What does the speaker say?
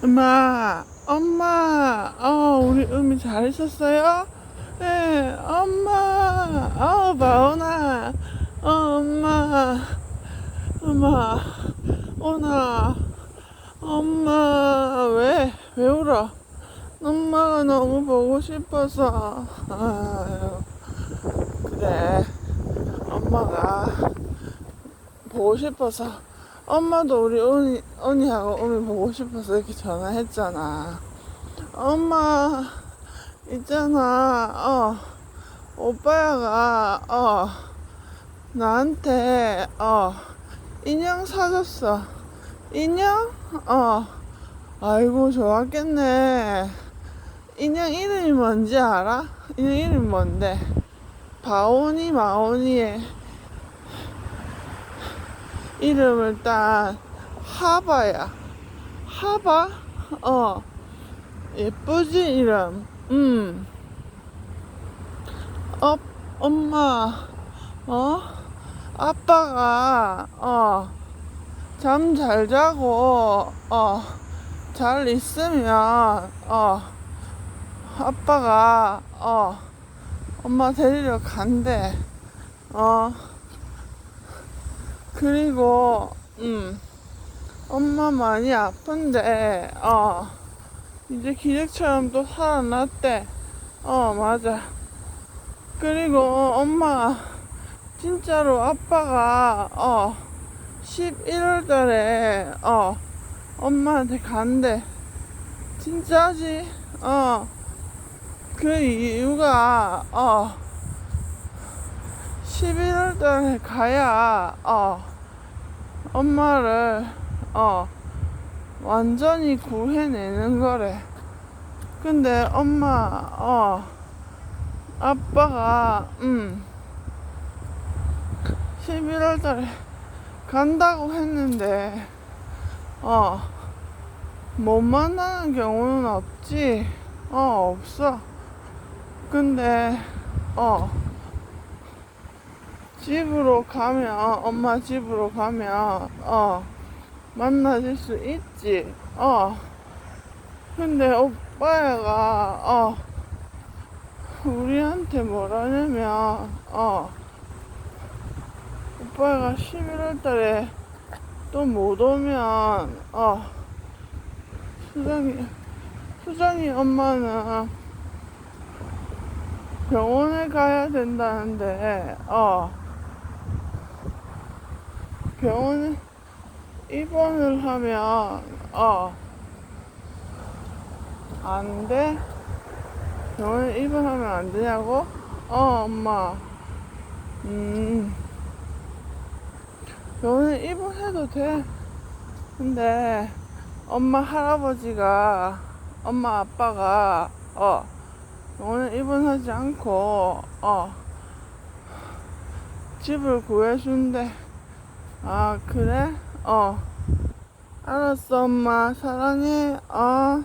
엄마, 엄마, 어, 우리 음이 잘 있었어요? 네, 엄마, 어, 마오나, 어, 엄마, 엄마, 오나, 엄마, 왜, 왜 울어? 엄마가 너무 보고 싶어서, 아유, 그래, 엄마가 보고 싶어서, 엄마도 우리 언니, 언니하고 언니 보고 싶어서 이렇게 전화했잖아. 엄마, 있잖아, 어, 오빠야가, 어, 나한테, 어, 인형 사줬어. 인형? 어, 아이고, 좋았겠네. 인형 이름이 뭔지 알아? 인형 이름이 뭔데? 바오니, 마오니의 이름을 딴 하바야. 하바? 어. 예쁘지, 이름? 음. 어, 엄마, 어? 아빠가, 어, 잠 잘 자고, 어, 잘 있으면, 어, 아빠가, 어, 엄마 데리러 간대. 어. 그리고 음 엄마 많이 아픈데 어 이제 기적처럼 또 살아났대. 어 맞아. 그리고 엄마 진짜로 아빠가 어 11월 달에 어 엄마한테 간대. 진짜지? 어. 그 이유가 어 11월 달에 가야 어 엄마를 어 완전히 구해내는 거래. 근데 엄마 어 아빠가 음 11월 달에 간다고 했는데 어 못 만나는 경우는 없지. 어 없어. 근데 어 집으로 가면 엄마 집으로 가면 어 만나질 수 있지? 어. 근데 오빠가 어 우리한테 뭐라냐면 어. 오빠가 11월 달에 또 못 오면 어. 수정이 수정이 엄마는 병원에 가야 된다는데 어 병원에 입원을 하면 어. 안 돼? 병원에 입원하면 안 되냐고? 어 엄마. 음. 병원에 입원해도 돼. 근데 엄마 할아버지가 엄마 아빠가 어. 병원에 입원하지 않고 어. 집을 구해준대 아 그래? 어. 알았어 엄마. 사랑해. 어